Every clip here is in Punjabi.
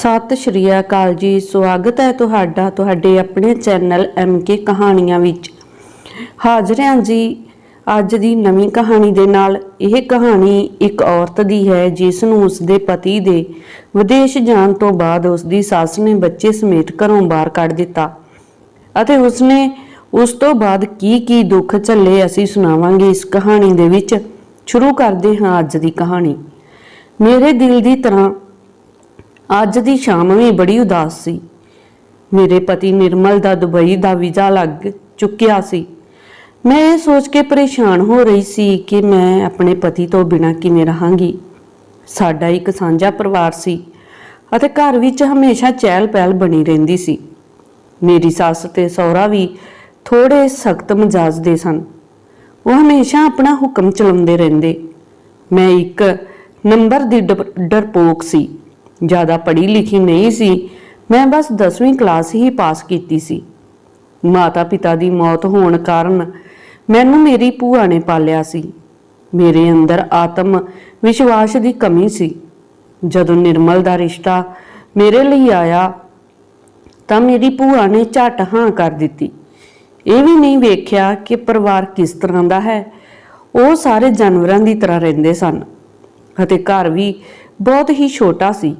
ਸਤਿ ਸ਼੍ਰੀ ਅਕਾਲ ਜੀ। ਸਵਾਗਤ ਹੈ ਤੁਹਾਡਾ, ਤੁਹਾਡੇ ਆਪਣੇ ਚੈਨਲ ਕੇ ਕਹਾਣੀਆਂ ਵਿੱਚ। ਹਾਜ਼ਰ ਹਾਂ ਜੀ ਅੱਜ ਦੀ ਨਵੀਂ ਕਹਾਣੀ ਦੇ ਨਾਲ। ਇਹ ਕਹਾਣੀ ਇੱਕ ਔਰਤ ਦੀ ਹੈ ਜਿਸ ਨੂੰ ਉਸਦੇ ਪਤੀ ਦੇ ਵਿਦੇਸ਼ ਜਾਣ ਤੋਂ ਬਾਅਦ ਉਸਦੀ ਸੱਸ ਨੇ ਬੱਚੇ ਸਮੇਤ ਘਰੋਂ ਬਾਹਰ ਕੱਢ ਦਿੱਤਾ। ਅਤੇ ਉਸਨੇ ਉਸ ਤੋਂ ਬਾਅਦ ਕੀ ਕੀ ਦੁੱਖ ਝੱਲੇ ਅਸੀਂ ਸੁਣਾਵਾਂਗੇ ਇਸ ਕਹਾਣੀ ਦੇ ਵਿੱਚ। ਸ਼ੁਰੂ ਕਰਦੇ ਹਾਂ ਅੱਜ ਦੀ ਕਹਾਣੀ। ਮੇਰੇ ਦਿਲ ਦੀ ਤਰ੍ਹਾਂ ਅੱਜ ਦੀ ਸ਼ਾਮ ਵੀ ਬੜੀ ਉਦਾਸ ਸੀ। ਮੇਰੇ ਪਤੀ ਨਿਰਮਲ ਦਾ ਦੁਬਈ ਦਾ ਵੀਜ਼ਾ ਲੱਗ ਚੁੱਕਿਆ ਸੀ। ਮੈਂ ਇਹ ਸੋਚ ਕੇ ਪਰੇਸ਼ਾਨ ਹੋ ਰਹੀ ਸੀ ਕਿ ਮੈਂ ਆਪਣੇ ਪਤੀ ਤੋਂ ਬਿਨਾਂ ਕਿਵੇਂ ਰਹਾਂਗੀ। ਸਾਡਾ ਇੱਕ ਸਾਂਝਾ ਪਰਿਵਾਰ ਸੀ ਅਤੇ ਘਰ ਵਿੱਚ ਹਮੇਸ਼ਾ ਚਹਿਲ ਪਹਿਲ ਬਣੀ ਰਹਿੰਦੀ ਸੀ। ਮੇਰੀ ਸੱਸ ਤੇ ਸਹੁਰਾ ਵੀ ਥੋੜੇ ਸਖਤ ਮਜ਼ਾਜ ਦੇ ਸਨ। ਉਹ ਹਮੇਸ਼ਾ ਆਪਣਾ ਹੁਕਮ ਚਲਾਉਂਦੇ ਰਹਿੰਦੇ। ਮੈਂ ਇੱਕ ਨੰਬਰ ਦੀ ਡਰਪੋਕ ਸੀ। ਜ਼ਿਆਦਾ ਪੜ੍ਹੀ ਲਿਖੀ ਨਹੀਂ ਸੀ, ਮੈਂ ਬਸ 10ਵੀਂ ਕਲਾਸ ਹੀ ਪਾਸ ਕੀਤੀ ਸੀ। ਮਾਤਾ ਪਿਤਾ ਦੀ ਮੌਤ ਹੋਣ ਕਾਰਨ ਮੈਨੂੰ ਮੇਰੀ ਭੂਆ ਨੇ ਪਾਲਿਆ ਸੀ। ਮੇਰੇ ਅੰਦਰ ਆਤਮ ਵਿਸ਼ਵਾਸ ਦੀ ਕਮੀ ਸੀ। ਜਦੋਂ ਨਿਰਮਲ ਦਾ ਰਿਸ਼ਤਾ ਮੇਰੇ ਲਈ ਆਇਆ, ਤਾਂ ਮੇਰੀ ਭੂਆ ਨੇ ਝਟ ਹਾਂ ਕਰ ਦਿੱਤੀ। ਇਹ ਵੀ ਨਹੀਂ ਵੇਖਿਆ ਕਿ ਪਰਿਵਾਰ ਕਿਸ ਤਰ੍ਹਾਂ ਦਾ ਹੈ। ਉਹ ਸਾਰੇ ਜਾਨਵਰਾਂ ਦੀ ਤਰ੍ਹਾਂ ਰਹਿੰਦੇ ਸਨ ਅਤੇ ਘਰ ਵੀ ਬਹੁਤ ਹੀ ਛੋਟਾ ਸੀ।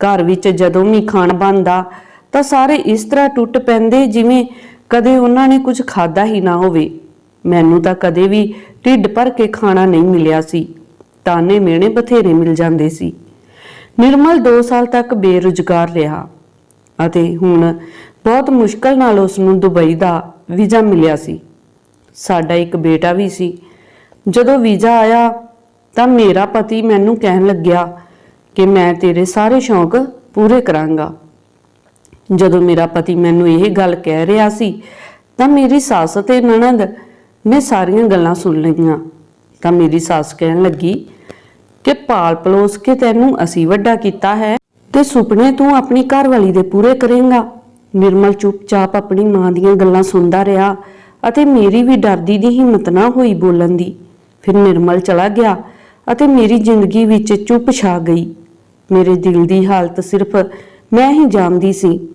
ਘਰ ਵਿੱਚ ਜਦੋਂ ਵੀ ਖਾਣ ਬਣਦਾ, ਤਾਂ ਸਾਰੇ ਇਸ ਤਰ੍ਹਾਂ ਟੁੱਟ ਪੈਂਦੇ ਜਿਵੇਂ ਕਦੇ ਉਹਨਾਂ ਨੇ ਕੁਝ ਖਾਦਾ ਹੀ ਨਾ ਹੋਵੇ। ਮੈਨੂੰ ਤਾਂ ਕਦੇ ਵੀ ਢਿੱਡ ਭਰ ਕੇ ਖਾਣਾ ਨਹੀਂ ਮਿਲਿਆ ਸੀ। ਤਾਨੇ ਮੇਣੇ ਬਥੇਰੇ ਮਿਲ ਜਾਂਦੇ ਸੀ। ਨਿਰਮਲ 2 ਸਾਲ ਤੱਕ ਬੇਰੁਜ਼ਗਾਰ ਰਿਹਾ ਅਤੇ ਹੁਣ ਬਹੁਤ ਮੁਸ਼ਕਲ ਨਾਲ ਉਸ ਨੂੰ ਦੁਬਈ ਦਾ ਵੀਜ਼ਾ ਮਿਲਿਆ ਸੀ। ਸਾਡਾ ਇੱਕ ਬੇਟਾ ਵੀ ਸੀ। ਜਦੋਂ ਵੀਜ਼ਾ ਆਇਆ, ਤਾਂ ਮੇਰਾ ਪਤੀ ਮੈਨੂੰ ਕਹਿਣ ਲੱਗਿਆ ਕਿ ਮੈਂ ਤੇਰੇ ਸਾਰੇ ਸ਼ੌਂਕ ਪੂਰੇ ਕਰਾਂਗਾ। ਜਦੋਂ ਮੇਰਾ ਪਤੀ ਮੈਨੂੰ ਇਹ ਗੱਲ ਕਹਿ ਰਿਹਾ ਸੀ, ਤਾਂ ਮੇਰੀ ਸੱਸ ਤੇ ਨਣਦ ਨੇ ਸਾਰੀਆਂ ਗੱਲਾਂ ਸੁਣ ਲਈਆਂ। ਤਾਂ ਮੇਰੀ ਸੱਸ ਕਹਿਣ ਲੱਗੀ ਕਿ ਪਾਲ ਪਲੋਸ ਕੇ ਤੈਨੂੰ ਅਸੀਂ ਵੱਡਾ ਕੀਤਾ ਹੈ ਤੇ ਸੁਪਨੇ ਤੂੰ ਆਪਣੀ ਘਰਵਾਲੀ ਦੇ ਪੂਰੇ ਕਰੇਂਗਾ। ਨਿਰਮਲ ਚੁੱਪਚਾਪ ਆਪਣੀ ਮਾਂ ਦੀਆਂ ਗੱਲਾਂ ਸੁਣਦਾ ਰਿਹਾ ਅਤੇ ਮੇਰੀ ਵੀ ਡਰਦੀ ਦੀ ਹਿੰਮਤ ਨਾ ਹੋਈ ਬੋਲਣ ਦੀ। ਫਿਰ ਨਿਰਮਲ ਚਲਾ ਗਿਆ ਅਤੇ ਮੇਰੀ ਜ਼ਿੰਦਗੀ ਵਿੱਚ ਚੁੱਪ ਛਾ ਗਈ। ਮੇਰੇ ਦਿਲ ਦੀ ਹਾਲਤ ਸਿਰਫ ਮੈਂ ਹੀ ਜਾਣਦੀ ਸੀ।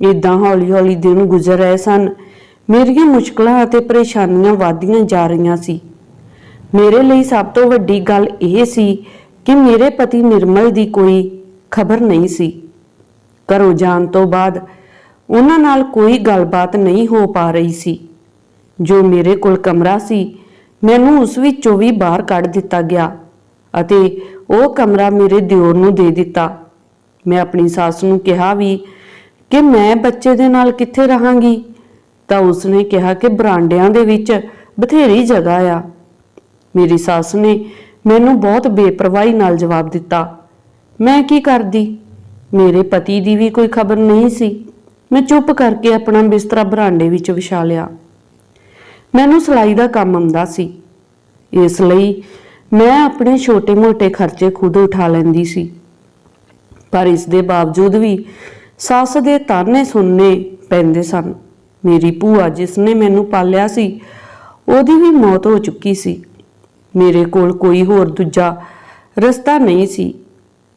ਇਦਾਂ ਹੌਲੀ-ਹੌਲੀ ਦਿਨ ਗੁਜ਼ਰ ਰਹੇ ਸਨ। ਮੇਰੀਆਂ ਮੁਸ਼ਕਲਾਂ ਅਤੇ ਪਰੇਸ਼ਾਨੀਆਂ ਵਧਦੀਆਂ ਜਾ ਰਹੀਆਂ ਸੀ। ਮੇਰੇ ਲਈ ਸਭ ਤੋਂ ਵੱਡੀ ਗੱਲ ਇਹ ਸੀ ਕਿ ਮੇਰੇ ਪਤੀ ਨਿਰਮਲ ਦੀ ਕੋਈ ਖਬਰ ਨਹੀਂ ਸੀ। ਘਰੋਂ ਜਾਣ ਤੋਂ ਬਾਅਦ ਉਹਨਾਂ ਨਾਲ ਕੋਈ ਗੱਲਬਾਤ ਨਹੀਂ ਹੋ ਪਾ ਰਹੀ ਸੀ। ਜੋ ਮੇਰੇ ਕੋਲ ਕਮਰਾ ਸੀ, ਮੈਨੂੰ ਉਸ ਵਿੱਚੋਂ ਵੀ ਬਾਹਰ ਕੱਢ ਦਿੱਤਾ ਗਿਆ। ਅਤੇ ਉਹ ਕਮਰਾ ਮੇਰੇ ਦਿਓਰ ਨੂੰ ਦੇ ਦਿੱਤਾ। ਮੈਂ ਆਪਣੀ ਸੱਸ ਨੂੰ ਕਿਹਾ ਵੀ, ਕਿ ਮੈਂ ਬੱਚੇ ਦੇ ਨਾਲ ਕਿੱਥੇ ਰਹਾਂਗੀ? ਤਾਂ ਉਸਨੇ ਕਿਹਾ ਕਿ ਬਰਾਂਡਿਆਂ ਦੇ ਵਿੱਚ ਬਥੇਰੀ ਜਗ੍ਹਾ ਆ। ਮੇਰੀ ਸੱਸ ਨੇ ਮੈਨੂੰ ਬਹੁਤ ਬੇਪਰਵਾਹੀ ਨਾਲ ਜਵਾਬ ਦਿੱਤਾ। ਮੈਂ ਕੀ ਕਰਦੀ? ਮੇਰੇ ਪਤੀ ਦੀ ਵੀ ਕੋਈ ਖਬਰ ਨਹੀਂ ਸੀ। ਮੈਂ ਚੁੱਪ ਕਰਕੇ ਆਪਣਾ ਬਿਸਤਰਾ ਬਰਾਂਡੇ ਵਿੱਚ ਵਿਛਾ ਲਿਆ। ਮੈਨੂੰ ਸਿਲਾਈ ਦਾ ਕੰਮ ਆਉਂਦਾ ਸੀ। ਇਸ ਲਈ ਮੈਂ ਆਪਣੇ ਛੋਟੇ-ਮੋਟੇ ਖਰਚੇ ਖੁਦ ਉਠਾ ਲੈਂਦੀ ਸੀ। ਪਰ ਇਸ ਦੇ ਬਾਵਜੂਦ ਵੀ ਸੱਸ ਦੇ ਤਾਨੇ ਸੁਣਨੇ ਪੈਂਦੇ ਸਨ। ਮੇਰੀ ਭੂਆ ਜਿਸ ਨੇ ਮੈਨੂੰ ਪਾਲਿਆ ਸੀ, ਉਹਦੀ ਵੀ ਮੌਤ ਹੋ ਚੁੱਕੀ ਸੀ। ਮੇਰੇ ਕੋਲ ਕੋਈ ਹੋਰ ਦੂਜਾ ਰਸਤਾ ਨਹੀਂ ਸੀ।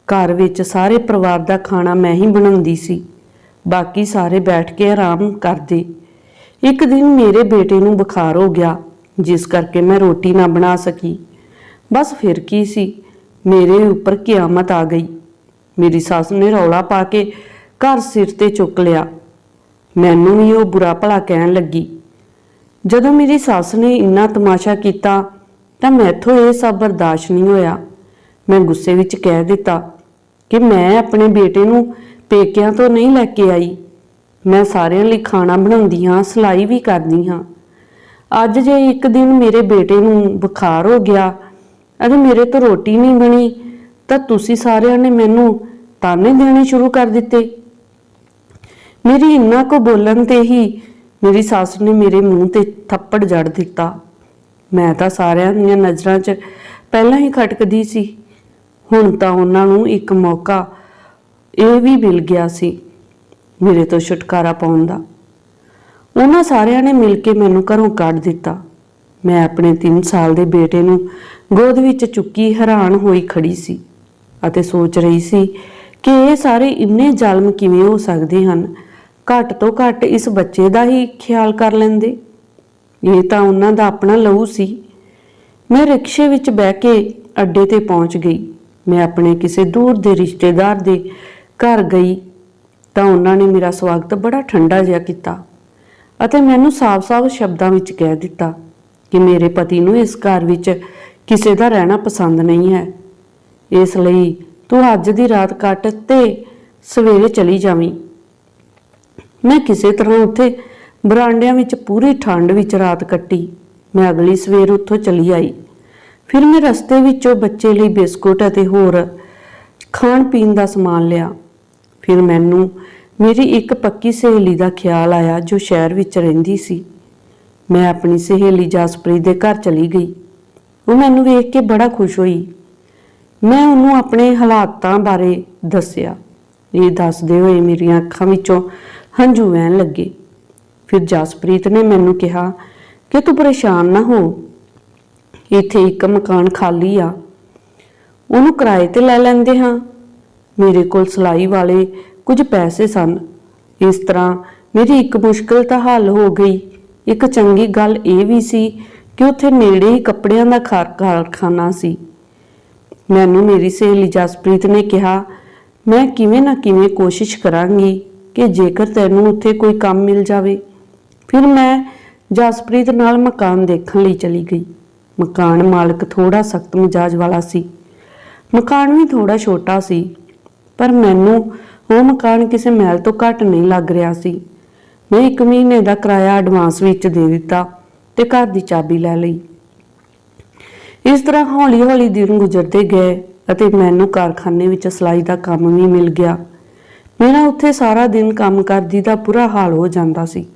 ਘਰ ਵਿੱਚ ਸਾਰੇ ਪਰਿਵਾਰ ਦਾ ਖਾਣਾ ਮੈਂ ਹੀ ਬਣਾਉਂਦੀ ਸੀ। ਬਾਕੀ ਸਾਰੇ ਬੈਠ ਕੇ ਆਰਾਮ ਕਰਦੇ। ਇੱਕ ਦਿਨ ਮੇਰੇ ਬੇਟੇ ਨੂੰ ਬੁਖਾਰ ਹੋ ਗਿਆ, ਜਿਸ ਕਰਕੇ ਮੈਂ ਰੋਟੀ ਨਾ ਬਣਾ ਸਕੀ। ਬਸ ਫਿਰ ਕੀ ਸੀ? ਮੇਰੇ ਉੱਪਰ ਕਿਆਮਤ ਆ ਗਈ। ਮੇਰੀ ਸੱਸ ਨੇ ਰੌਲਾ ਪਾ ਕੇ ਘਰ ਸਿਰ ਤੇ ਚੁੱਕ ਲਿਆ। ਮੈਨੂੰ ਵੀ ਉਹ ਬੁਰਾ ਭਲਾ ਕਹਿਣ ਲੱਗੀ। ਜਦੋਂ ਮੇਰੀ ਸੱਸ ਨੇ ਇੰਨਾ ਤਮਾਸ਼ਾ ਕੀਤਾ, ਤਾਂ ਮੈਥੋਂ ਇਹ ਸਭ ਬਰਦਾਸ਼ਤ ਨਹੀਂ ਹੋਇਆ। ਮੈਂ ਗੁੱਸੇ ਵਿੱਚ ਕਹਿ ਦਿੱਤਾ ਕਿ ਮੈਂ ਆਪਣੇ ਬੇਟੇ ਨੂੰ ਪੇਕਿਆਂ ਤੋਂ ਨਹੀਂ ਲੈ ਕੇ ਆਈ। ਮੈਂ ਸਾਰਿਆਂ ਲਈ ਖਾਣਾ ਬਣਾਉਂਦੀ ਹਾਂ, ਸਿਲਾਈ ਵੀ ਕਰਦੀ ਹਾਂ। ਅੱਜ ਜੇ ਇੱਕ ਦਿਨ ਮੇਰੇ ਬੇਟੇ ਨੂੰ ਬੁਖਾਰ ਹੋ ਗਿਆ ਅਤੇ ਮੇਰੇ ਤੋਂ ਰੋਟੀ ਨਹੀਂ ਬਣੀ, ਤਾਂ ਤੁਸੀਂ ਸਾਰਿਆਂ ਨੇ ਮੈਨੂੰ ਤਾਨੇ ਦੇਣੇ ਸ਼ੁਰੂ ਕਰ ਦਿੱਤੇ। ਮੇਰੀ ਇੰਨਾ ਕੋ ਬੋਲਣ ਤੇ ਹੀ ਮੇਰੀ ਸੱਸ ਨੇ ਮੇਰੇ ਮੂੰਹ ਤੇ ਥੱਪੜ ਜੜ ਦਿੱਤਾ। ਮੈਂ ਤਾਂ ਸਾਰਿਆਂ ਦੀਆਂ ਨਜ਼ਰਾਂ 'ਚ ਪਹਿਲਾਂ ਹੀ ਖਟਕਦੀ ਸੀ। ਹੁਣ ਤਾਂ ਉਹਨਾਂ ਨੂੰ ਇੱਕ ਮੌਕਾ ਇਹ ਵੀ ਮਿਲ ਗਿਆ ਸੀ, ਮੇਰੇ ਤੋਂ ਛੁਟਕਾਰਾ ਪਾਉਣ ਦਾ। ਉਹਨਾਂ ਸਾਰਿਆਂ ਨੇ ਮਿਲ ਕੇ ਮੈਨੂੰ ਘਰੋਂ ਕੱਢ ਦਿੱਤਾ। ਮੈਂ ਆਪਣੇ 3 ਸਾਲ ਦੇ ਬੇਟੇ ਨੂੰ ਗੋਦ ਵਿੱਚ ਚੁੱਕੀ ਹੈਰਾਨ ਹੋਈ ਖੜੀ ਸੀ ਅਤੇ ਸੋਚ ਰਹੀ ਸੀ ਕਿ ਇਹ ਸਾਰੇ ਇੰਨੇ ਜ਼ਾਲਮ ਕਿਵੇਂ ਹੋ ਸਕਦੇ ਹਨ? ਘੱਟ ਤੋਂ ਘੱਟ ਇਸ ਬੱਚੇ ਦਾ ਹੀ ਖਿਆਲ ਕਰ ਲੈਂਦੇ। ਇਹ ਤਾਂ ਉਹਨਾਂ ਦਾ ਆਪਣਾ ਲਹੂ ਸੀ। ਮੈਂ ਰਿਕਸ਼ੇ ਵਿੱਚ ਬਹਿ ਕੇ ਅੱਡੇ ਤੇ ਪਹੁੰਚ ਗਈ। ਮੈਂ ਆਪਣੇ ਕਿਸੇ ਦੂਰ ਦੇ ਰਿਸ਼ਤੇਦਾਰ ਦੇ ਘਰ ਗਈ ਤਾਂ ਉਹਨਾਂ ਨੇ ਮੇਰਾ ਸਵਾਗਤ ਬੜਾ ਠੰਡਾ ਜਿਹਾ ਕੀਤਾ ਅਤੇ ਮੈਨੂੰ ਸਾਫ਼-ਸਾਫ਼ ਸ਼ਬਦਾਂ ਵਿੱਚ ਕਹਿ ਦਿੱਤਾ। ਕਿ ਮੇਰੇ ਪਤੀ ਨੂੰ ਇਸ ਘਰ ਵਿੱਚ ਕਿਸੇ ਦਾ ਰਹਿਣਾ ਪਸੰਦ ਨਹੀਂ ਹੈ। ਇਸ ਲਈ ਤੂੰ ਅੱਜ ਦੀ ਰਾਤ ਕੱਟ ਤੇ ਸਵੇਰੇ ਚਲੀ ਜਾਵੀਂ। ਮੈਂ ਕਿਸੇ ਤਰ੍ਹਾਂ ਉੱਥੇ ਬਰਾਂਡਿਆਂ ਵਿੱਚ ਪੂਰੀ ਠੰਡ ਵਿੱਚ ਰਾਤ ਕੱਟੀ। ਮੈਂ ਅਗਲੀ ਸਵੇਰ ਉੱਥੋਂ ਚਲੀ ਆਈ। ਫਿਰ ਮੈਂ ਰਸਤੇ ਵਿੱਚੋਂ ਬੱਚੇ ਲਈ ਬਿਸਕੁਟ ਅਤੇ ਹੋਰ ਖਾਣ ਪੀਣ ਦਾ ਸਮਾਨ ਲਿਆ। ਫਿਰ ਮੈਨੂੰ ਮੇਰੀ ਇੱਕ ਪੱਕੀ ਸਹੇਲੀ ਦਾ ਖਿਆਲ ਆਇਆ ਜੋ ਸ਼ਹਿਰ ਵਿੱਚ ਰਹਿੰਦੀ ਸੀ। ਮੈਂ ਆਪਣੀ ਸਹੇਲੀ ਜਸਪ੍ਰੀਤ ਦੇ ਘਰ ਚਲੀ ਗਈ। ਉਹ ਮੈਨੂੰ ਵੇਖ ਕੇ ਬੜਾ ਖੁਸ਼ ਹੋਈ। ਮੈਂ ਉਹਨੂੰ ਆਪਣੇ ਹਾਲਾਤਾਂ ਬਾਰੇ ਦੱਸਿਆ। ਇਹ ਦੱਸਦੇ ਹੋਏ ਮੇਰੀਆਂ ਅੱਖਾਂ ਵਿੱਚੋਂ ਹੰਝੂ ਵਹਿਣ ਲੱਗੇ। ਫਿਰ ਜਸਪ੍ਰੀਤ ਨੇ ਮੈਨੂੰ ਕਿਹਾ, ਕਿ ਤੂੰ ਪਰੇਸ਼ਾਨ ਨਾ ਹੋ। ਇੱਥੇ ਇੱਕ ਮਕਾਨ ਖਾਲੀ ਆ। ਉਹਨੂੰ ਕਿਰਾਏ ਤੇ ਲੈ ਲੈਂਦੇ ਹਾਂ। ਮੇਰੇ ਕੋਲ ਸਲਾਈ ਵਾਲੇ ਕੁਝ ਪੈਸੇ ਸਨ। ਇਸ ਤਰ੍ਹਾਂ ਮੇਰੀ ਇੱਕ ਮੁਸ਼ਕਲ ਤਾਂ ਹੱਲ ਹੋ ਗਈ। ਇੱਕ ਚੰਗੀ ਗੱਲ ਇਹ ਵੀ ਸੀ ਕਿ ਉੱਥੇ ਨੇੜੇ ਹੀ ਕੱਪੜਿਆਂ ਦਾ ਖਾਰ- ਕਾਰਖਾਨਾ ਸੀ। ਮੈਨੂੰ ਮੇਰੀ ਸਹੇਲੀ ਜਸਪ੍ਰੀਤ ਨੇ ਕਿਹਾ, ਮੈਂ ਕਿਵੇਂ ਨਾ ਕਿਵੇਂ ਕੋਸ਼ਿਸ਼ ਕਰਾਂਗੀ ਕਿ ਜੇਕਰ ਤੈਨੂੰ ਉੱਥੇ ਕੋਈ ਕੰਮ ਮਿਲ ਜਾਵੇ। ਫਿਰ ਮੈਂ ਜਸਪ੍ਰੀਤ ਨਾਲ ਮਕਾਨ ਦੇਖਣ ਲਈ ਚਲੀ ਗਈ। ਮਕਾਨ ਮਾਲਕ ਥੋੜਾ ਸਖਤ ਮਿਜਾਜ ਵਾਲਾ ਸੀ। ਮਕਾਨ ਵੀ ਥੋੜਾ ਛੋਟਾ ਸੀ, ਪਰ ਮੈਨੂੰ ਉਹ ਮਕਾਨ ਕਿਸੇ ਮਹਿਲ ਤੋਂ ਘੱਟ ਨਹੀਂ ਲੱਗ ਰਿਹਾ ਸੀ। ਮੈਂ ਇੱਕ ਮਹੀਨੇ ਦਾ ਕਿਰਾਇਆ ਐਡਵਾਂਸ ਵਿੱਚ ਦੇ ਦਿੱਤਾ ਤੇ ਘਰ ਦੀ ਚਾਬੀ ਲੈ ਲਈ। ਇਸ ਤਰ੍ਹਾਂ ਹੌਲੀ-ਹੌਲੀ ਦਿਨ ਗੁਜ਼ਰਦੇ ਗਏ ਅਤੇ ਮੈਨੂੰ ਕਾਰਖਾਨੇ ਵਿੱਚ ਸਲਾਈ ਦਾ ਕੰਮ ਵੀ ਮਿਲ ਗਿਆ। ਮੇਰਾ ਉੱਥੇ ਸਾਰਾ ਦਿਨ ਕੰਮ ਕਰਦੀ ਦਾ ਬੁਰਾ ਹਾਲ ਹੋ ਜਾਂਦਾ ਸੀ।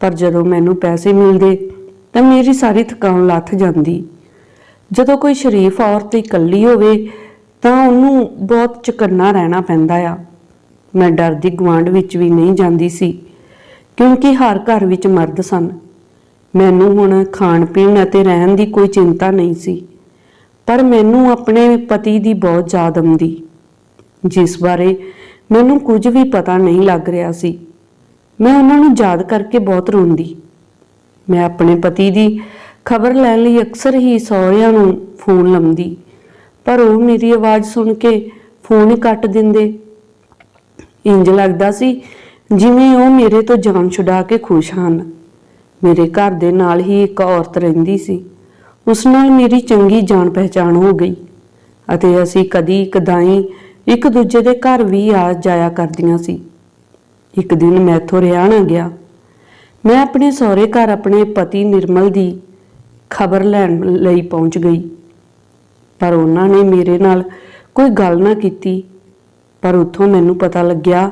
ਪਰ ਜਦੋਂ ਮੈਨੂੰ ਪੈਸੇ ਮਿਲਦੇ ਤਾਂ ਮੇਰੀ ਸਾਰੀ ਥਕਾਨ ਲੱਥ ਜਾਂਦੀ। ਜਦੋਂ ਕੋਈ ਸ਼ਰੀਫ ਔਰਤ ਇਕੱਲੀ ਹੋਵੇ ਤਾਂ ਉਹਨੂੰ ਬਹੁਤ ਚਕੰਨਾ ਰਹਿਣਾ ਪੈਂਦਾ ਆ। ਮੈਂ ਡਰਦੀ ਗਵਾਂਢ ਵਿੱਚ ਵੀ ਨਹੀਂ ਜਾਂਦੀ ਸੀ। ਕਿਉਂਕਿ ਹਰ ਘਰ ਵਿੱਚ ਮਰਦ ਸਨ। ਮੈਨੂੰ ਹੁਣ ਖਾਣ ਪੀਣ ਅਤੇ ਰਹਿਣ ਦੀ ਕੋਈ ਚਿੰਤਾ ਨਹੀਂ ਸੀ। ਪਰ ਮੈਨੂੰ ਆਪਣੇ ਪਤੀ ਦੀ ਬਹੁਤ ਯਾਦ ਆਉਂਦੀ। ਜਿਸ ਬਾਰੇ ਮੈਨੂੰ ਕੁਝ ਵੀ ਪਤਾ ਨਹੀਂ ਲੱਗ ਰਿਹਾ ਸੀ। ਮੈਂ ਉਹਨਾਂ ਨੂੰ ਯਾਦ ਕਰਕੇ ਬਹੁਤ ਰੋਂਦੀ। ਮੈਂ ਆਪਣੇ ਪਤੀ ਦੀ ਖਬਰ ਲੈਣ ਲਈ ਅਕਸਰ ਹੀ ਸਹੁਰਿਆਂ ਨੂੰ ਫੋਨ ਲਾਉਂਦੀ। ਪਰ ਉਹ ਮੇਰੀ ਆਵਾਜ਼ ਸੁਣ ਕੇ ਫੋਨ ਹੀ ਕੱਟ ਦਿੰਦੇ। ਇੰਜ ਲੱਗਦਾ ਸੀ ਜਿਵੇਂ ਉਹ ਮੇਰੇ ਤੋਂ ਜਾਨ ਛੁਡਾ ਕੇ ਖੁਸ਼ ਹਨ। ਮੇਰੇ ਘਰ ਦੇ ਨਾਲ ਹੀ ਇੱਕ ਔਰਤ ਰਹਿੰਦੀ ਸੀ। ਉਸ ਨਾਲ ਮੇਰੀ ਚੰਗੀ ਜਾਣ ਪਹਿਚਾਣ ਹੋ ਗਈ ਅਤੇ ਅਸੀਂ ਕਦੀ ਕਦਾਈ ਇੱਕ ਦੂਜੇ ਦੇ ਘਰ ਵੀ ਆ ਜਾਇਆ ਕਰਦੀਆਂ ਸੀ। ਇੱਕ ਦਿਨ ਮੈਂ ਇੱਥੋਂ ਰਿਹਾ ਨਾ ਗਿਆ। ਮੈਂ ਆਪਣੇ ਸਹੁਰੇ ਘਰ ਆਪਣੇ ਪਤੀ ਨਿਰਮਲ ਦੀ ਖਬਰ ਲੈਣ ਲਈ ਪਹੁੰਚ ਗਈ। ਪਰ ਉਹਨਾਂ ਨੇ ਮੇਰੇ ਨਾਲ ਕੋਈ ਗੱਲ ਨਾ ਕੀਤੀ। ਪਰ ਉੱਥੋਂ ਮੈਨੂੰ ਪਤਾ ਲੱਗਿਆ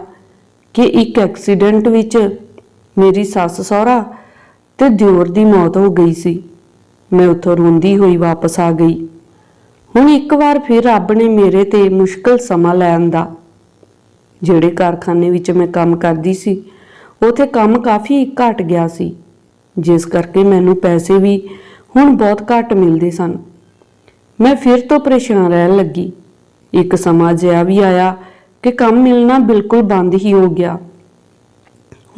ਕਿ ਇੱਕ ਐਕਸੀਡੈਂਟ ਵਿੱਚ ਮੇਰੀ ਸੱਸ ਸਹੁਰਾ ਤੇ ਦਿਓਰ ਦੀ ਮੌਤ ਹੋ ਗਈ ਸੀ। ਮੈਂ ਉੱਥੋਂ ਰੋਂਦੀ ਹੋਈ ਵਾਪਸ ਆ ਗਈ। ਹੁਣ ਇੱਕ ਵਾਰ ਫਿਰ ਰੱਬ ਨੇ ਮੇਰੇ ਤੇ ਮੁਸ਼ਕਲ ਸਮਾਂ ਲੈਣ ਦਾ। ਜਿਹੜੇ ਕਾਰਖਾਨੇ ਵਿੱਚ ਮੈਂ ਕੰਮ ਕਰਦੀ ਸੀ, ਉਥੇ ਕੰਮ ਕਾਫੀ ਘਟ ਗਿਆ ਸੀ। ਜਿਸ ਕਰਕੇ ਮੈਨੂੰ ਪੈਸੇ ਵੀ ਹੁਣ ਬਹੁਤ ਘੱਟ ਮਿਲਦੇ ਸਨ। ਮੈਂ ਫਿਰ ਤੋਂ ਪਰੇਸ਼ਾਨ ਰਹਿਣ ਲੱਗੀ। ਇੱਕ ਸਮਾਂ ਜਿਹਾ ਵੀ ਆਇਆ ਕਿ ਕੰਮ ਮਿਲਣਾ ਬਿਲਕੁਲ ਬੰਦ ਹੀ ਹੋ ਗਿਆ।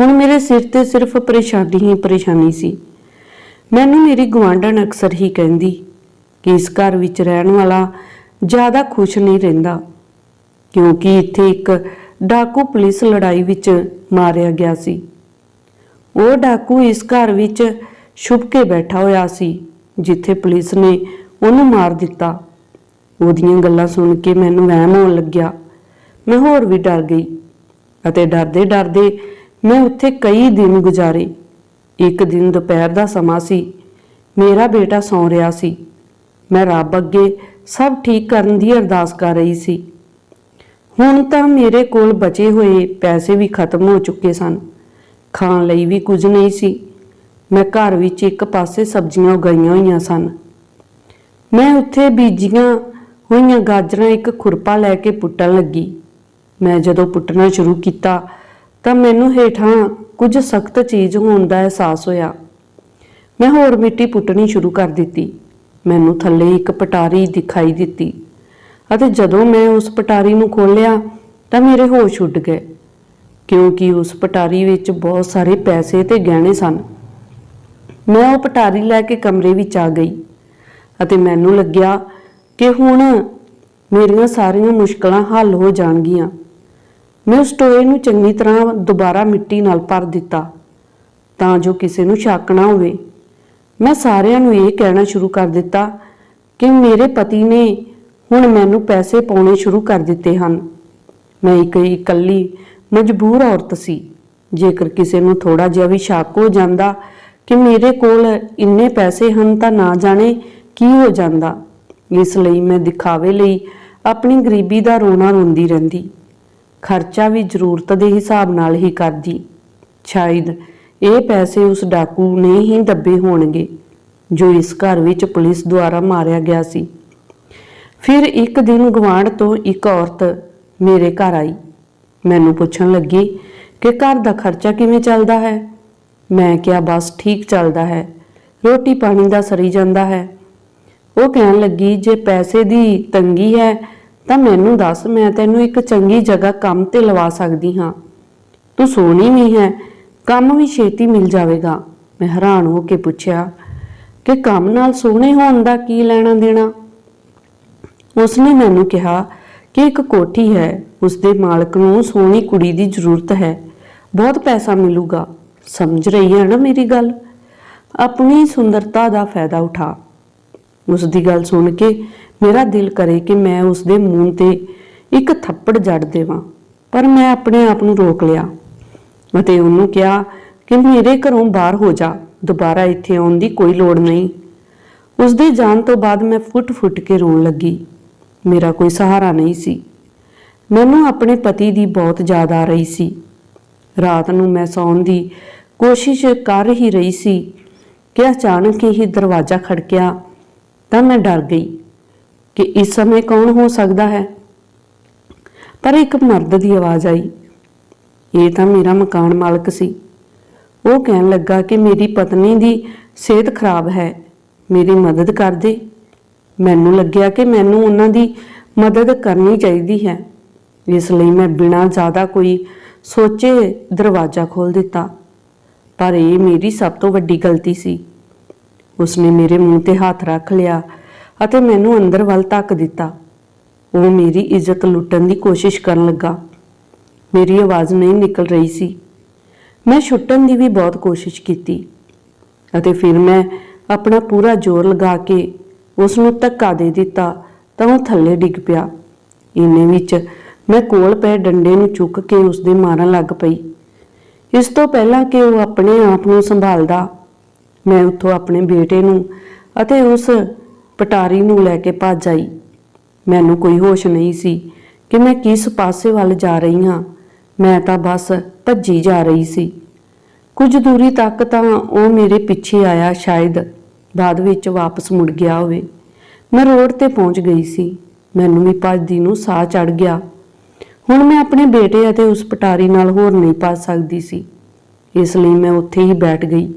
ਹੁਣ ਮੇਰੇ ਸਿਰ ਤੇ ਸਿਰਫ ਪਰੇਸ਼ਾਨੀ ਹੀ ਪਰੇਸ਼ਾਨੀ ਸੀ। ਮੈਨੂੰ ਮੇਰੀ ਗੁਆਂਢਣ ਅਕਸਰ ਹੀ ਕਹਿੰਦੀ ਕਿ ਇਸ ਘਰ ਵਿੱਚ ਰਹਿਣ ਵਾਲਾ ਜ਼ਿਆਦਾ ਖੁਸ਼ ਨਹੀਂ ਰਹਿੰਦਾ, ਕਿਉਂਕਿ ਇੱਥੇ ਇੱਕ ਡਾਕੂ ਪੁਲਿਸ ਲੜਾਈ ਵਿੱਚ ਮਾਰਿਆ ਗਿਆ ਸੀ। ਉਹ ਡਾਕੂ ਇਸ ਘਰ ਵਿੱਚ ਛੁਪ ਕੇ ਬੈਠਾ ਹੋਇਆ ਸੀ, ਜਿੱਥੇ ਪੁਲਿਸ ਨੇ ਉਹਨੂੰ ਮਾਰ ਦਿੱਤਾ। ਉਹਦੀਆਂ ਗੱਲਾਂ ਸੁਣ ਕੇ ਮੈਨੂੰ ਵਹਿਮ ਹੋਣ ਲੱਗਿਆ। ਮੈਂ ਹੋਰ ਵੀ ਡਰ ਗਈ ਅਤੇ ਡਰਦੇ ਡਰਦੇ ਮੈਂ ਉੱਥੇ ਕਈ ਦਿਨ ਗੁਜ਼ਾਰੇ। ਇੱਕ ਦਿਨ ਦੁਪਹਿਰ ਦਾ ਸਮਾਂ ਸੀ। ਮੇਰਾ ਬੇਟਾ ਸੌਂ ਰਿਹਾ ਸੀ। ਮੈਂ ਰੱਬ ਅੱਗੇ ਸਭ ਠੀਕ ਕਰਨ ਦੀ ਅਰਦਾਸ ਕਰ ਰਹੀ ਸੀ। ਹੁਣ ਤਾਂ ਮੇਰੇ ਕੋਲ ਬਚੇ ਹੋਏ ਪੈਸੇ ਵੀ ਖਤਮ ਹੋ ਚੁੱਕੇ ਸਨ। ਖਾਣ ਲਈ ਵੀ ਕੁਝ ਨਹੀਂ ਸੀ। ਮੈਂ ਘਰ ਵਿੱਚ ਇੱਕ ਪਾਸੇ ਸਬਜ਼ੀਆਂ ਉਗਾਈਆਂ ਹੋਈਆਂ ਸਨ। ਮੈਂ ਉੱਥੇ ਬੀਜੀਆਂ ਹੋਈਆਂ ਗਾਜਰਾਂ ਇੱਕ ਖੁਰਪਾ ਲੈ ਕੇ ਪੁੱਟਣ ਲੱਗੀ। ਮੈਂ ਜਦੋਂ ਪੁੱਟਣਾ ਸ਼ੁਰੂ ਕੀਤਾ ਤਾਂ ਮੈਨੂੰ ਹੇਠਾਂ ਕੁਝ ਸਖਤ ਚੀਜ਼ ਹੋਣ ਦਾ ਅਹਿਸਾਸ ਹੋਇਆ। ਮੈਂ ਹੋਰ ਮਿੱਟੀ ਪੁੱਟਣੀ ਸ਼ੁਰੂ ਕਰ ਦਿੱਤੀ। ਮੈਨੂੰ ਥੱਲੇ ਇੱਕ ਪਟਾਰੀ ਦਿਖਾਈ ਦਿੱਤੀ ਅਤੇ ਜਦੋਂ ਮੈਂ ਉਸ ਪਟਾਰੀ ਨੂੰ ਖੋਲ੍ਹਿਆ ਤਾਂ ਮੇਰੇ ਹੋਸ਼ ਉੱਡ ਗਏ, ਕਿਉਂਕਿ ਉਸ ਪਟਾਰੀ ਵਿੱਚ ਬਹੁਤ ਸਾਰੇ ਪੈਸੇ ਤੇ ਗਹਿਣੇ ਸਨ। ਮੈਂ ਉਹ ਪਟਾਰੀ ਲੈ ਕੇ ਕਮਰੇ ਵਿੱਚ ਆ ਗਈ ਅਤੇ ਮੈਨੂੰ ਲੱਗਿਆ ਕਿ ਹੁਣ ਮੇਰੀਆਂ ਸਾਰੀਆਂ ਮੁਸ਼ਕਲਾਂ ਹੱਲ ਹੋ ਜਾਣਗੀਆਂ। ਮੈਂ ਉਸ ਟੋਏ ਨੂੰ ਚੰਗੀ ਤਰ੍ਹਾਂ ਦੁਬਾਰਾ ਮਿੱਟੀ ਨਾਲ ਭਰ ਦਿੱਤਾ ਤਾਂ ਜੋ ਕਿਸੇ ਨੂੰ ਸ਼ੱਕ ਨਾ ਹੋਵੇ। ਮੈਂ ਸਾਰਿਆਂ ਨੂੰ ਇਹ ਕਹਿਣਾ ਸ਼ੁਰੂ ਕਰ ਦਿੱਤਾ ਕਿ ਮੇਰੇ ਪਤੀ ਨੇ ਹੁਣ ਮੈਨੂੰ ਪੈਸੇ ਪਾਉਣੇ ਸ਼ੁਰੂ ਕਰ ਦਿੱਤੇ ਹਨ। ਮੈਂ ਇੱਕ ਇਕੱਲੀ, ਮਜਬੂਰ ਔਰਤ ਸੀ। ਜੇਕਰ ਕਿਸੇ ਨੂੰ ਥੋੜਾ ਜਿਹਾ ਵੀ ਸ਼ੱਕ ਹੋ ਜਾਂਦਾ ਕਿ ਮੇਰੇ ਕੋਲ ਇੰਨੇ ਪੈਸੇ ਹਨ ਤਾਂ ਨਾ ਜਾਣੇ ਕੀ ਹੋ ਜਾਂਦਾ। ਇਸ ਲਈ ਮੈਂ ਦਿਖਾਵੇ ਲਈ ਆਪਣੀ ਗਰੀਬੀ ਦਾ ਰੋਣਾ ਰੋਂਦੀ ਰਹਿੰਦੀ। ਖਰਚਾ ਵੀ ਜ਼ਰੂਰਤ ਦੇ ਹਿਸਾਬ ਨਾਲ ਹੀ ਕਰਦੀ। ਸ਼ਾਇਦ ਇਹ ਪੈਸੇ ਉਸ ਡਾਕੂ ਨੇ ਹੀ ਦੱਬੇ ਹੋਣਗੇ, ਜੋ ਇਸ ਘਰ ਵਿੱਚ ਪੁਲਿਸ ਦੁਆਰਾ ਮਾਰਿਆ ਗਿਆ ਸੀ। ਫਿਰ ਇੱਕ ਦਿਨ ਗਵਾਂਢ ਤੋਂ ਇੱਕ ਔਰਤ ਮੇਰੇ ਘਰ ਆਈ। ਮੈਨੂੰ ਪੁੱਛਣ ਲੱਗੀ ਕਿ ਘਰ ਦਾ ਖਰਚਾ ਕਿਵੇਂ ਚੱਲਦਾ ਹੈ? ਮੈਂ ਕਿਹਾ, ਬਸ ਠੀਕ ਚੱਲਦਾ ਹੈ। ਰੋਟੀ ਪਾਣੀ ਦਾ ਸਰੀ ਜਾਂਦਾ ਹੈ। ਉਹ ਕਹਿਣ ਲੱਗੀ, ਜੇ ਪੈਸੇ ਦੀ ਤੰਗੀ ਹੈ ਤਾਂ ਮੈਨੂੰ ਦੱਸ, ਮੈਂ ਤੈਨੂੰ ਇੱਕ ਚੰਗੀ ਜਗ੍ਹਾ ਕੰਮ ਤੇ ਲਵਾ ਸਕਦੀ ਹਾਂ। ਤੂੰ ਸੋਹਣੀ ਵੀ ਹੈ, ਕੰਮ ਵੀ ਛੇਤੀ ਮਿਲ ਜਾਵੇਗਾ। ਮੈਂ ਹੈਰਾਨ ਹੋ ਕੇ ਪੁੱਛਿਆ, ਕਿ ਕੰਮ ਨਾਲ ਸੋਹਣੇ ਹੋਣ ਦਾ ਕੀ ਲੈਣਾ ਦੇਣਾ? ਉਸਨੇ ਮੈਨੂੰ ਕਿਹਾ ਕਿ ਇੱਕ ਕੋਠੀ ਹੈ, ਉਸਦੇ ਮਾਲਕ ਨੂੰ ਸੋਹਣੀ ਕੁੜੀ ਦੀ ਜ਼ਰੂਰਤ ਹੈ, ਬਹੁਤ ਪੈਸਾ ਮਿਲੂਗਾ। ਸਮਝ ਰਹੀ ਹੈ ਨਾ ਮੇਰੀ ਗੱਲ? ਆਪਣੀ ਸੁੰਦਰਤਾ ਦਾ ਫਾਇਦਾ ਉਠਾ। ਉਸ ਦੀ ਗੱਲ ਸੁਣ ਕੇ ਮੇਰਾ ਦਿਲ ਕਰੇ ਕਿ ਮੈਂ ਉਸ ਦੇ ਮੂੰਹ ਤੇ ਇੱਕ ਥੱਪੜ ਜੜ ਦੇਵਾਂ, ਪਰ ਮੈਂ ਆਪਣੇ ਆਪ ਨੂੰ ਰੋਕ ਲਿਆ ਅਤੇ ਉਹਨੂੰ ਕਿਹਾ ਕਿ ਮੇਰੇ ਘਰੋਂ ਬਾਹਰ ਹੋ ਜਾ, ਦੁਬਾਰਾ ਇੱਥੇ ਆਉਣ ਦੀ ਕੋਈ ਲੋੜ ਨਹੀਂ। ਉਸ ਦੇ ਜਾਣ ਤੋਂ ਬਾਅਦ ਮੈਂ ਫੁੱਟ-ਫੁੱਟ ਕੇ ਰੋਣ ਲੱਗੀ। ਮੇਰਾ ਕੋਈ ਸਹਾਰਾ ਨਹੀਂ ਸੀ। ਮੈਨੂੰ ਆਪਣੇ ਪਤੀ ਦੀ ਬਹੁਤ ਯਾਦ ਆ ਰਹੀ ਸੀ। ਰਾਤ ਨੂੰ ਮੈਂ ਸੌਣ ਦੀ ਕੋਸ਼ਿਸ਼ ਕਰ ਹੀ ਰਹੀ ਸੀ ਕਿ ਅਚਾਨਕ ਹੀ ਦਰਵਾਜ਼ਾ ਖੜਕਿਆ ਤਾਂ ਮੈਂ ਡਰ ਗਈ। ਕਿ ਇਸ ਸਮੇਂ ਕੌਣ ਹੋ ਸਕਦਾ ਹੈ? ਪਰ ਇੱਕ ਮਰਦ ਦੀ ਆਵਾਜ਼ ਆਈ। ਇਹ ਤਾਂ ਮੇਰਾ ਮਕਾਨ ਮਾਲਕ ਸੀ। ਉਹ ਕਹਿਣ ਲੱਗਾ ਕਿ ਮੇਰੀ ਪਤਨੀ ਦੀ ਸਿਹਤ ਖਰਾਬ ਹੈ। ਮੇਰੀ ਮਦਦ ਕਰ ਦੇ। ਮੈਨੂੰ ਲੱਗਿਆ ਕਿ ਮੈਨੂੰ ਉਹਨਾਂ ਦੀ ਮਦਦ ਕਰਨੀ ਚਾਹੀਦੀ ਹੈ। ਇਸ ਲਈ ਮੈਂ ਬਿਨਾਂ ਜ਼ਿਆਦਾ ਕੋਈ ਸੋਚੇ ਦਰਵਾਜ਼ਾ ਖੋਲ ਦਿੱਤਾ। ਪਰ ਇਹ ਮੇਰੀ ਸਭ ਤੋਂ ਵੱਡੀ ਗਲਤੀ ਸੀ। ਉਸਨੇ ਮੇਰੇ ਮੂੰਹ ਤੇ ਹੱਥ ਰੱਖ ਲਿਆ ਅਤੇ ਮੈਨੂੰ ਅੰਦਰ ਵੱਲ ਧੱਕ ਦਿੱਤਾ। ਉਹ ਮੇਰੀ ਇੱਜ਼ਤ ਲੁੱਟਣ ਦੀ ਕੋਸ਼ਿਸ਼ ਕਰਨ ਲੱਗਾ। ਮੇਰੀ ਆਵਾਜ਼ ਨਹੀਂ ਨਿਕਲ ਰਹੀ ਸੀ। ਮੈਂ ਛੁੱਟਣ ਦੀ ਵੀ ਬਹੁਤ ਕੋਸ਼ਿਸ਼ ਕੀਤੀ ਅਤੇ ਫਿਰ ਮੈਂ ਆਪਣਾ ਪੂਰਾ ਜ਼ੋਰ ਲਗਾ ਕੇ ਉਸ ਨੂੰ ਧੱਕਾ ਦੇ ਦਿੱਤਾ ਤਾਂ ਉਹ ਥੱਲੇ ਡਿੱਗ ਪਿਆ। ਇੰਨੇ ਵਿੱਚ ਮੈਂ ਕੋਲ ਪਏ ਡੰਡੇ ਨੂੰ ਚੁੱਕ ਕੇ ਉਸ ਦੇ ਮਾਰਨ ਲੱਗ ਪਈ। ਇਸ ਤੋਂ ਪਹਿਲਾਂ ਕਿ ਉਹ ਆਪਣੇ ਆਪ ਨੂੰ ਸੰਭਾਲਦਾ, ਮੈਂ ਉੱਥੋਂ ਆਪਣੇ ਬੇਟੇ ਨੂੰ ਅਤੇ ਉਸ ਪਟਾਰੀ ਨੂੰ ਲੈ ਕੇ ਭੱਜ ਆਈ। ਮੈਨੂੰ ਕੋਈ ਹੋਸ਼ ਨਹੀਂ ਸੀ ਕਿ ਮੈਂ ਕਿਸ ਪਾਸੇ ਵੱਲ ਜਾ ਰਹੀ ਹਾਂ। ਮੈਂ ਤਾਂ ਬਸ ਭੱਜੀ ਜਾ ਰਹੀ ਸੀ। ਕੁਝ ਦੂਰੀ ਤੱਕ ਤਾਂ ਉਹ ਮੇਰੇ ਪਿੱਛੇ ਆਇਆ ਸ਼ਾਇਦ, ਬਾਅਦ ਵਿੱਚ ਵਾਪਸ ਮੁੜ ਗਿਆ ਹੋਵੇ। ਮੈਂ ਰੋਡ ਤੇ ਪਹੁੰਚ ਗਈ ਸੀ। ਮੈਨੂੰ ਵੀ ਭੱਜਦੀ ਨੂੰ ਸਾਹ ਚੜ ਗਿਆ। ਹੁਣ ਮੈਂ ਆਪਣੇ ਬੇਟੇ ਅਤੇ ਉਸ ਪਟਾਰੀ ਨਾਲ ਹੋਰ ਨਹੀਂ ਭੱਜ ਸਕਦੀ ਸੀ। ਇਸ ਲਈ ਮੈਂ ਉੱਥੇ ਹੀ ਬੈਠ ਗਈ।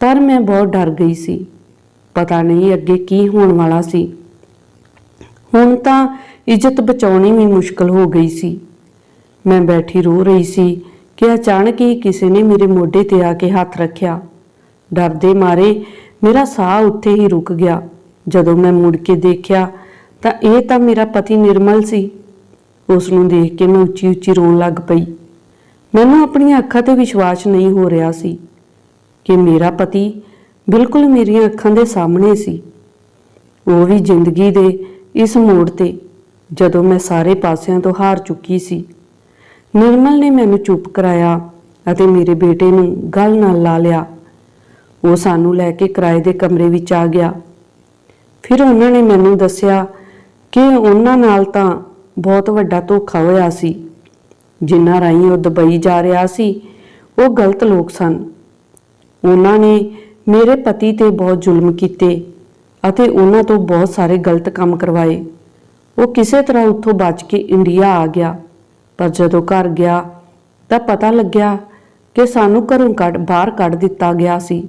ਪਰ ਮੈਂ ਬਹੁਤ ਡਰ ਗਈ ਸੀ। ਪਤਾ ਨਹੀਂ ਅੱਗੇ ਕੀ ਹੋਣ ਵਾਲਾ ਸੀ। ਹੁਣ ਤਾਂ ਇੱਜ਼ਤ ਬਚਾਉਣੀ ਵੀ ਮੁਸ਼ਕਲ ਹੋ ਗਈ ਸੀ। ਮੈਂ ਬੈਠੀ ਰੋ ਰਹੀ ਸੀ ਕਿ ਅਚਾਨਕ ਹੀ ਕਿਸੇ ਨੇ ਮੇਰੇ ਮੋਢੇ ਤੇ ਆ ਕੇ ਹੱਥ ਰੱਖਿਆ। ਡਰ ਦੇ ਮਾਰੇ ਮੇਰਾ ਸਾਹ ਉੱਥੇ ਹੀ ਰੁਕ ਗਿਆ। ਜਦੋਂ ਮੈਂ ਮੁੜ ਕੇ ਦੇਖਿਆ ਤਾਂ ਇਹ ਤਾਂ ਮੇਰਾ ਪਤੀ ਨਿਰਮਲ ਸੀ। ਉਸ ਨੂੰ ਦੇਖ ਕੇ ਮੈਂ ਉੱਚੀ ਉੱਚੀ ਰੋਣ ਲੱਗ ਪਈ। ਮੈਨੂੰ ਆਪਣੀਆਂ ਅੱਖਾਂ ਤੇ ਵਿਸ਼ਵਾਸ ਨਹੀਂ ਹੋ ਰਿਹਾ ਸੀ ਕਿ ਮੇਰਾ ਪਤੀ ਬਿਲਕੁਲ ਮੇਰੀਆਂ ਅੱਖਾਂ ਦੇ ਸਾਹਮਣੇ ਸੀ। ਉਹ ਵੀ ਜ਼ਿੰਦਗੀ ਦੇ ਇਸ ਮੋੜ ਤੇ, ਜਦੋਂ ਮੈਂ ਸਾਰੇ ਪਾਸਿਆਂ ਤੋਂ ਹਾਰ ਚੁੱਕੀ ਸੀ। ਨਿਰਮਲ ਨੇ ਮੈਨੂੰ ਚੁੱਪ ਕਰਾਇਆ ਅਤੇ ਮੇਰੇ ਬੇਟੇ ਨੂੰ ਗੱਲ ਨਾਲ ਲਾ ਲਿਆ। ਉਹ ਸਾਨੂੰ ਲੈ ਕੇ ਕਿਰਾਏ ਦੇ ਕਮਰੇ ਵਿੱਚ ਆ ਗਿਆ। ਫਿਰ ਉਹਨਾਂ ਨੇ ਮੈਨੂੰ ਦੱਸਿਆ ਕਿ ਉਹਨਾਂ ਨਾਲ ਤਾਂ ਬਹੁਤ ਵੱਡਾ ਧੋਖਾ ਹੋਇਆ ਸੀ। ਜਿਨ੍ਹਾਂ ਰਾਹੀਂ ਉਹ ਦੁਬਈ ਜਾ ਰਿਹਾ ਸੀ, ਉਹ ਗਲਤ ਲੋਕ ਸਨ। ਉਹਨਾਂ ਨੇ ਮੇਰੇ ਪਤੀ ਤੇ ਬਹੁਤ ਜ਼ੁਲਮ ਕੀਤੇ ਅਤੇ ਉਹਨਾਂ ਤੋਂ ਬਹੁਤ ਸਾਰੇ ਗਲਤ ਕੰਮ ਕਰਵਾਏ। ਉਹ ਕਿਸੇ ਤਰ੍ਹਾਂ ਉੱਥੋਂ ਬਚ ਕੇ ਇੰਡੀਆ ਆ ਗਿਆ। ਪਰ ਜਦੋਂ ਘਰ ਗਿਆ ਤਾਂ ਪਤਾ ਲੱਗਿਆ ਕਿ ਸਾਨੂੰ ਘਰੋਂ ਕੱਢ, ਬਾਹਰ ਕੱਢ ਦਿੱਤਾ ਗਿਆ ਸੀ।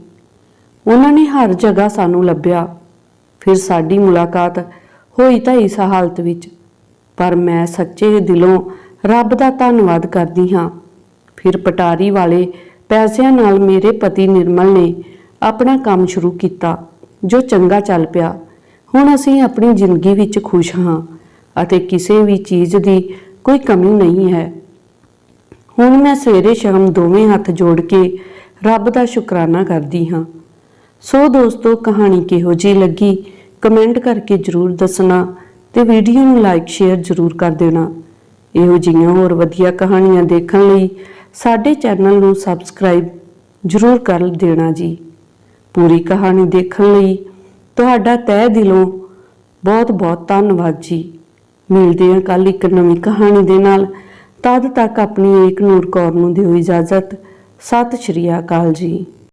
ਉਹਨਾਂ ਨੇ ਹਰ ਜਗ੍ਹਾ ਸਾਨੂੰ ਲੱਭਿਆ। ਫਿਰ ਸਾਡੀ ਮੁਲਾਕਾਤ ਹੋਈ ਤਾਂ ਇਸ ਹਾਲਤ ਵਿੱਚ। ਪਰ ਮੈਂ ਸੱਚੇ ਦਿਲੋਂ ਰੱਬ ਦਾ ਧੰਨਵਾਦ ਕਰਦੀ ਹਾਂ। ਫਿਰ ਪਟਾਰੀ ਵਾਲੇ ਪੈਸਿਆਂ ਨਾਲ ਮੇਰੇ ਪਤੀ ਨਿਰਮਲ ਨੇ ਆਪਣਾ ਕੰਮ ਸ਼ੁਰੂ ਕੀਤਾ, ਜੋ ਚੰਗਾ ਚੱਲ ਪਿਆ। ਹੁਣ ਅਸੀਂ ਆਪਣੀ ਜ਼ਿੰਦਗੀ ਵਿੱਚ ਖੁਸ਼ ਹਾਂ ਅਤੇ ਕਿਸੇ ਵੀ ਚੀਜ਼ ਦੀ ਕੋਈ ਕਮੀ ਨਹੀਂ ਹੈ। ਹੁਣ ਮੈਂ ਸਵੇਰੇ ਸ਼ਾਮ ਦੋਵੇਂ ਹੱਥ ਜੋੜ ਕੇ ਰੱਬ ਦਾ ਸ਼ੁਕਰਾਨਾ ਕਰਦੀ ਹਾਂ। ਸੋ ਦੋਸਤੋ, ਕਹਾਣੀ ਕਿਹੋ ਜੀ ਲੱਗੀ, ਕਮੈਂਟ ਕਰਕੇ ਜਰੂਰ ਦੱਸਣਾ ਤੇ ਵੀਡੀਓ ਨੂੰ ਲਾਈਕ, ਸ਼ੇਅਰ ਜਰੂਰ ਕਰ ਦੇਣਾ। ਇਹੋ ਜਿਹੀਆਂ ਹੋਰ ਵਧੀਆ ਕਹਾਣੀਆਂ ਦੇਖਣ ਲਈ ਸਾਡੇ ਚੈਨਲ ਨੂੰ ਸਬਸਕ੍ਰਾਈਬ ਜਰੂਰ ਕਰ ਦੇਣਾ ਜੀ। ਪੂਰੀ ਕਹਾਣੀ ਦੇਖਣ ਲਈ ਤੁਹਾਡਾ ਤਹਿ ਦਿਲੋਂ ਬਹੁਤ ਬਹੁਤ ਧੰਨਵਾਦ ਜੀ। ਮਿਲਦੇ ਹਾਂ ਕੱਲ ਇੱਕ ਨਵੀਂ ਕਹਾਣੀ ਦੇ ਨਾਲ। ਤਦ ਤੱਕ ਆਪਣੀ ਏਕ ਨੂਰ ਕੌਰ ਨੂੰ ਦਿਓ ਇਜਾਜ਼ਤ। ਸਤਿ ਸ਼੍ਰੀ ਅਕਾਲ ਜੀ।